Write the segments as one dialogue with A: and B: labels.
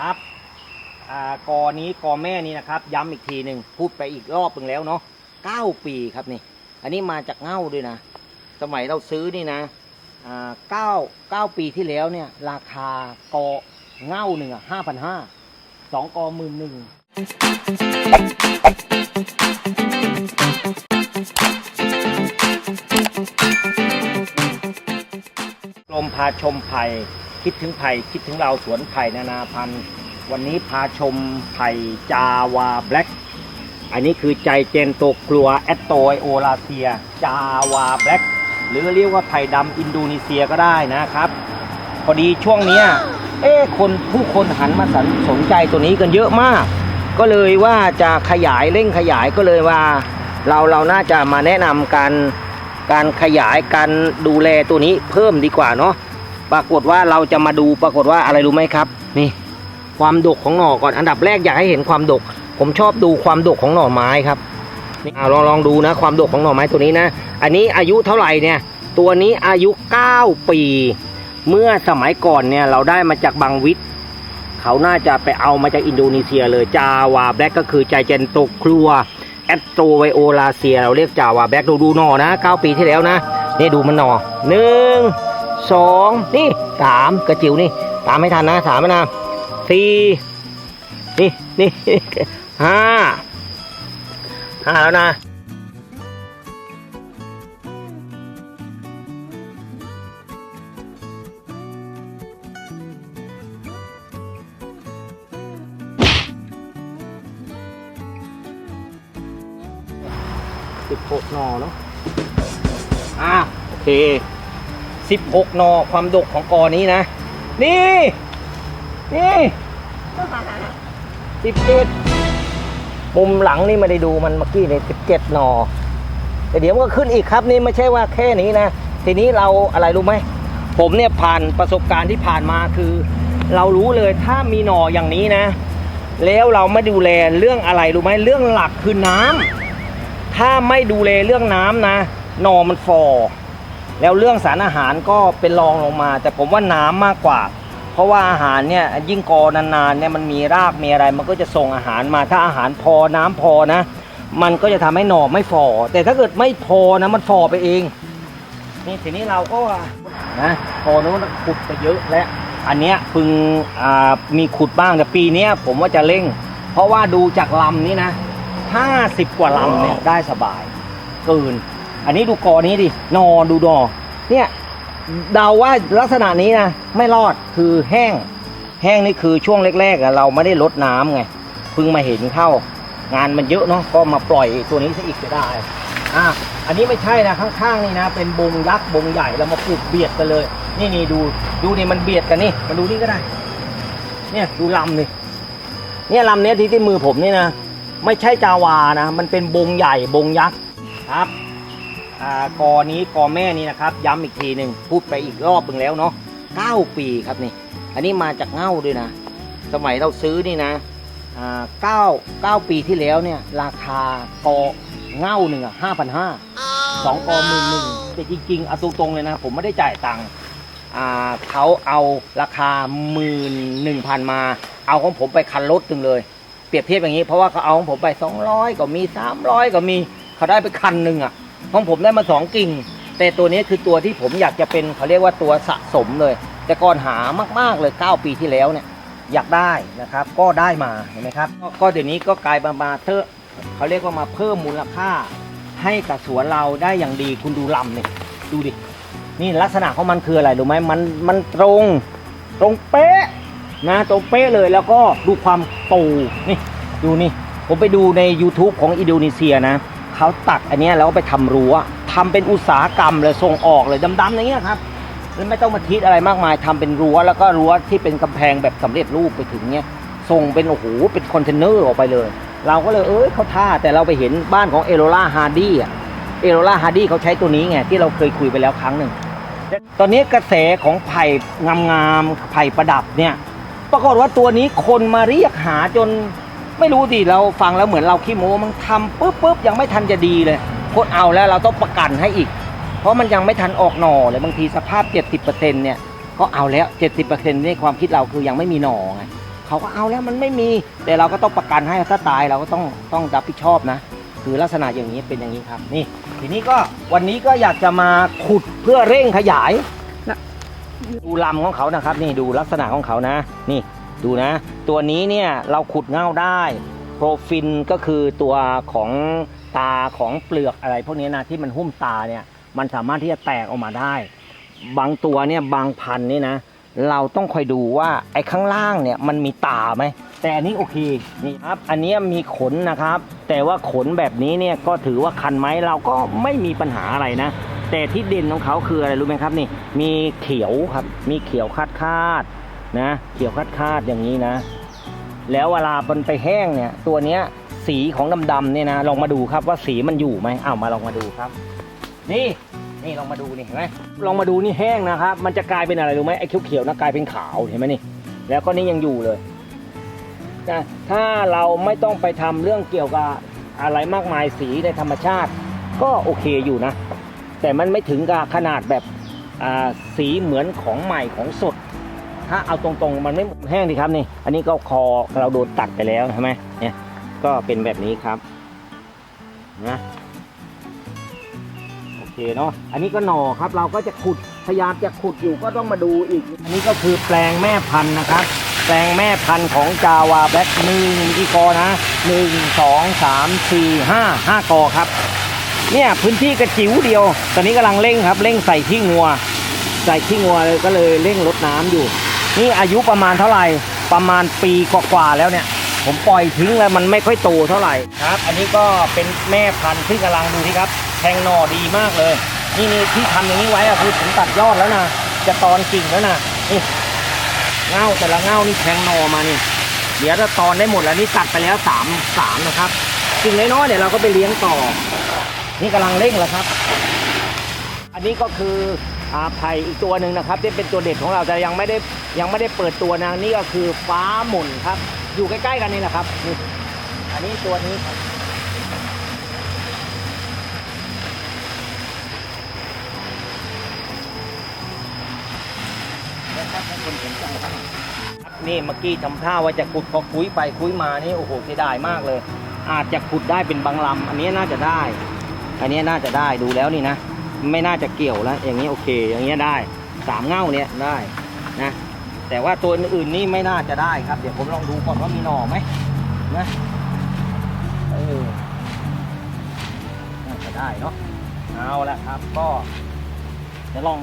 A: ครับอ่ากอนี้กอแม่นี้นะครับ ย้ำอีกทีหนึ่งพูดไปอีกรอบหนึ่งแล้วเนาะเก้าปีครับนี่ อันนี้มาจากเง่าด้วยนะ สมัยเราซื้อนี่นะอ่าเก้าเก้าปีที่แล้วเนี่ย ราคากอเง่าหนึ่งอะห้าพันห้าสองกอหมื่นหนึ่งกรมพาชมไผ่ คิดถึงไผ่คิดถึงเราสวนไผ่นานาพันธุ์ วันนี้พาชมไผ่จาวาแบล็กอันนี้คือใจเจนโตกลัวแอตโตไอโอลาเซีย จาวาแบล็กหรือเรียกว่าไผ่ดำอินโดนีเซียก็ได้นะครับ พอดีช่วงเนี้ยเอ๊ะคนผู้คนหันมาสนสนใจตัวนี้กันเยอะมาก ก็เลยว่าจะขยายเร่งขยายก็เลยว่า เราเราน่าจะมาแนะนำการการขยายการดูแลตัวนี้เพิ่มดีกว่าเนาะ ปรากฏว่าเราจะมาดูปรากฏว่าอะไรรู้ไหมครับ นี่ ความดกของหน่อก่อนอันดับแรกอยากให้เห็นความดก ผมชอบดูความดกของหน่อไม้ครับนี่อ่าลองลองดูนะ ความดกของหน่อไม้ตัวนี้นะ อันนี้อายุเท่าไหร่เนี่ย ตัวนี้อายุ 9 ปี เมื่อสมัยก่อนเนี่ยเราได้มาจากบางวิทย์เขาน่าจะไปเอามาจากอินโดนีเซียเลยจาวาแบล็กก็คือใจเจนโตครัวแอตโตไวโอลาเซีย เราเรียกจาวาแบล็กดูดูหน่อนะ 9 ปีที่แล้วนะนี่ดูมันหน่อหนึ่ง สองนี่สามกระจิ๋วนี่ ตามไม่ทันนะสามนะสี่นี่นี่ห้าห้าแล้วนะสิบหกหนอเนาะอ่าโอเค สิบหกนอความดกของกอนี้นะ นี่ นี่สิบเจ็ดมุมหลังนี่ไม่ได้ดูมันเมื่อกี้เนี่ยสิบเจ็ดหนอ แต่เดี๋ยวมันก็ขึ้นอีกครับนี่ไม่ใช่ว่าแค่นี้นะ ทีนี้เราอะไรรู้ไหม ผมเนี่ยผ่านประสบการณ์ที่ผ่านมาคือ เรารู้เลยถ้ามีหนออย่างนี้นะ แล้วเราไม่ดูแลเรื่องอะไรรู้ไหมเรื่องหลักคือน้ำถ้าไม่ดูแลเรื่องน้ำนะหนอมันฟอ แล้วเรื่องสารอาหารก็เป็นรองลงมา แต่ผมว่าน้ำมากกว่า เพราะว่าอาหารเนี่ยยิ่งกอนานๆเนี่ยมันมีรากมีอะไร มันก็จะส่งอาหารมาถ้าอาหารพอน้ำพอนะ มันก็จะทำให้หน่อไม่ฟอแต่ถ้าเกิดไม่พอนะมันฟอไปเองนี่ทีนี้เราก็นะพอนู้นขุดไปเยอะแล้วอันเนี้ยพึงอ่ามีขุดบ้างแต่ปีเนี้ยผมว่าจะเร่ง เพราะว่าดูจากลำนี้นะห้าสิบกว่าลำเนี่ยได้สบายเกิน อันนี้ดูกอนี้ดินอดูดอเนี่ยเดาว่าลักษณะนี้นะไม่รอดคือแห้ง แห้งนี่คือช่วงแรกๆเราไม่ได้ลดน้ำไงเพิ่งมาเห็นเข้างานมันเยอะเนาะก็มาปล่อยตัวนี้ซะอีกจะได้อะอันนี้ไม่ใช่นะข้างๆนี่นะ เป็นบงยักษ์บงใหญ่แล้วมาปลูกเบียดกันเลย นี่นี่ดูดูนี่มันเบียดกันนี่มาดูนี่ก็ได้ เนี่ยดูลำนี่เนี่ยลำเนี้ยที่ที่มือผมนี่นะไม่ใช่จาวานะ มันเป็นบงใหญ่บงยักษ์ครับ กอนี้กอแม่นี้นะครับย้ำอีกทีหนึ่งพูดไปอีกรอบหนึ่งแล้วเนาะเก้าปีครับนี่ อันนี้มาจากเง่าด้วยนะ สมัยเราซื้อนี่นะอ่าเก้าเก้าปีที่แล้วเนี่ยราคากอเง่าหนึ่งอะห้าพันห้าสองกอหมื่นหนึ่งแต่จริงๆเอาตรงๆเลยนะ ผมไม่ได้จ่ายตังค์อ่าเขาเอาราคาหมื่นหนึ่งพันมา เอาของผมไปคันรถตึงเลย เปรียบเทียบอย่างนี้เพราะว่าเขาเอาของผมไป200ก็มี300ก็มีเขาได้ไปคันหนึ่งอะ ของผมได้มาสองกิ่ง แต่ตัวนี้คือตัวที่ผมอยากจะเป็นเขาเรียกว่าตัวสะสมเลย แต่ก่อนหามากๆเลย 9 ปีที่แล้วเนี่ยอยากได้นะครับ ก็ได้มาเห็นไหมครับ ก็เดี๋ยวนี้ก็กลายมามาเทอะเขาเรียกว่ามาเพิ่มมูลค่า ให้กับสวนเราได้อย่างดีคุณดูลำเนี่ยดูดินี่ลักษณะของมันคืออะไรรู้ไหมมันมันตรงตรงเป๊ะนะตรงเป๊ะเลยแล้วก็ดูความโตนี่ดูนี่ผมไปดูใน YouTube ของอินโดนีเซียนะ เขาตัดอันนี้แล้วไปทำรั้วทำเป็นอุตสาหกรรมเลยส่งออกเลยดำๆอย่างเงี้ยครับแล้วไม่ต้องมาทิศอะไรมากมายทำเป็นรั้วแล้วก็รั้วที่เป็นกำแพงแบบสำเร็จรูปไปถึงเนี้ยส่งเป็นโอ้โหเป็นคอนเทนเนอร์ออกไปเลย เราก็เลยเอ้ยเขาท่าแต่เราไปเห็นบ้านของเอโรล่าฮาร์ดี้อะเอโรล่าฮาร์ดี้เขาใช้ตัวนี้ไงที่เราเคยคุยไปแล้วครั้งหนึ่งตอนนี้กระแสของไผ่งามๆไผ่ประดับเนี่ยปรากฏว่าตัวนี้คนมาเรียกหาจน ไม่รู้ดิเราฟังแล้วเหมือนเราขี้โม้มันทำปุ๊บปุ๊บยังไม่ทันจะดีเลยคนเอาแล้วเราต้องประกันให้อีก เพราะมันยังไม่ทันออกหน่อเลยบางทีสภาพ 70%เนี่ยก็เอาแล้ว 70%ในความคิดเราคือยังไม่มีหน่อไงเขเขาก็เอาแล้วมันไม่มี แต่เราก็ต้องประกันให้ถ้าตายเราก็ต้องต้องรับผิดชอบนะ คือลักษณะอย่างนี้เป็นอย่างนี้ครับนี่ ทีนี้ก็วันนี้ก็อยากจะมาขุดเพื่อเร่งขยาย
B: น่ะ
A: ดูลำของเขานะครับ นี่ดูลักษณะของเขานะ นี่ ดูนะ ตัวนี้เนี่ยเราขุดเง่าได้โปรฟินก็คือตัวของตาของเปลือกอะไร พวกนี้นะที่มันหุ้มตาเนี่ยมันสามารถที่จะแตกออกมาได้ บางตัวเนี่ยบางพันนี่นะ เราต้องคอยดูว่าไอ้ข้างล่างเนี่ยมันมีตาไหมแต่อันนี้โอเคนี่ครับ อันนี้มีขนนะครับ แต่ว่าขนแบบนี้เนี่ยก็ถือว่าคันไหมเราก็ไม่มีปัญหาอะไรนะ แต่ที่เด่นของเขาคืออะไรรู้ไหมครับนี่ มีเขียวครับ มีเขียวคาดคาด นะ เขียวคาดๆอย่างนี้นะ แล้วเวลามันไปแห้งเนี่ย ตัวเนี้ยสีของดำๆเนี่ยนะลองมาดูครับว่าสีมันอยู่ไหมเอ้ามาลองมาดูครับ นี่นี่ลองมาดูนี่เห็นไหมลองมาดูนี่แห้งนะครับ มันจะกลายเป็นอะไรรู้ไหมไอ้เขียวๆนะกลายเป็นขาวเห็นไหมนี่แล้วก็นี่ยังอยู่เลยนะถ้าเราไม่ต้องไปทำเรื่องเกี่ยวกับอะไรมากมายสีในธรรมชาติ ก็โอเคอยู่นะ แต่มันไม่ถึงกับขนาดแบบสีเหมือนของใหม่ของสด ถ้าเอาตรงๆ มันไม่แห้งดีครับนี่ อันนี้ก็คอเราโดนตัดไปแล้วใช่ไหมเนี่ย ก็เป็นแบบนี้ครับนะโอเคเนาะ อันนี้ก็หน่อครับ เราก็จะขุด พยายามจะขุดอยู่ก็ต้องมาดูอีก อันนี้ก็คือแปลงแม่พันธุ์นะครับ แปลงแม่พันธุ์ของจาวาแบล็กหนึ่งกี่กอนะหนึ่งสองสามสี่ห้าห้ากอครับ เนี่ยพื้นที่กระจิ๋วเดียว ตอนนี้กำลังเร่งครับ เร่งใส่ที่งัวใส่ที่งัวเลยก็เลยเร่งลดน้ำอยู่ นี่อายุประมาณเท่าไหร่ประมาณปีกว่าๆแล้วเนี่ย ผมปล่อยทิ้งแล้วมันไม่ค่อยโตเท่าไหร่ครับ อันนี้ก็เป็นแม่พันธุ์ที่กำลังดูที่ครับแทงหน่อดีมากเลย นี่นี่ที่ทำอย่างนี้ไว้อะคือผมตัดยอดแล้วนะจะตอนกิ่งแล้วนะนี่เง่าแต่ละเง่านี่แทงหน่อมานี่เดี๋ยวถ้าตอนได้หมดแล้วนี่ตัดไปแล้วสามสามนะครับกิ่งน้อยๆเดี๋ยวเราก็ไปเลี้ยงต่อ นี่กำลังเร่งแล้วครับ อันนี้ก็คืออาไผ่อีกตัวหนึ่งนะครับที่เป็นตัวเด็ดของเราแต่ยังไม่ได้ยังไม่ได้เปิดตัวนะนี่ก็คือฟ้าหมุนครับ อยู่ใกล้ๆกันนี่แหละครับนี่อันนี้ตัวนี้ครับนี่เมื่อกี้ทำท่าว่าจะขุดพอคุยไปคุยมานี่โอ้โหเสียดายมากเลย อาจจะขุดได้เป็นบางลำอันนี้น่าจะได้ อันนี้น่าจะได้ดูแล้วนี่นะ ไม่น่าจะเกี่ยวแล้ว อย่างนี้โอเค อย่างเงี้ยได้สามเง่าเนี่ยได้นะแต่ว่าตัวอื่นๆนี่ไม่น่าจะได้ครับ เดี๋ยวผมลองดูก่อนว่ามีหน่อไหมนะเออน่าจะได้เนาะเอาละครับก็จะลอง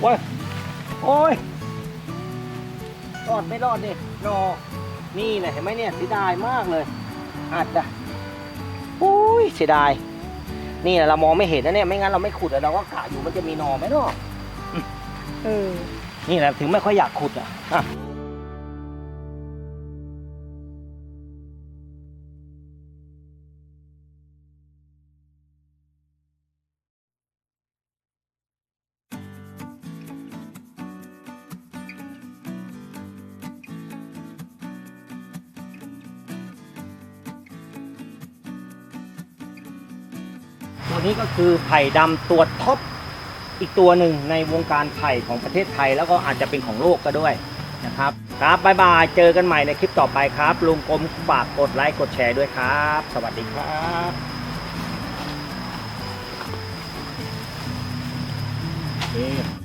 A: โอ้ยโอ้ยรอดไม่รอดนี่นอนี่แหละเห็นไหมเนี่ยเสียดายมากเลยอาจจะโอ้ยเสียดาย นี่แหละเรามองไม่เห็นนะเนี่ย ไม่งั้นเราไม่ขุดอะเราก็กะอยู่มันจะมีหนอไหมเนาะ
B: เออ
A: นี่แหละถึงไม่ค่อยอยากขุดอะ ตัวนี้ก็คือไผ่ดำตัวท็อปอีกตัวหนึ่งในวงการไผ่ของประเทศไทย แล้วก็อาจจะเป็นของโลกก็ด้วยนะครับ ครับบ๊ายบาย เจอกันใหม่ในคลิปต่อไปครับ ลุงกลมฝากกดไลค์กดแชร์ด้วยครับ สวัสดีครับโอเค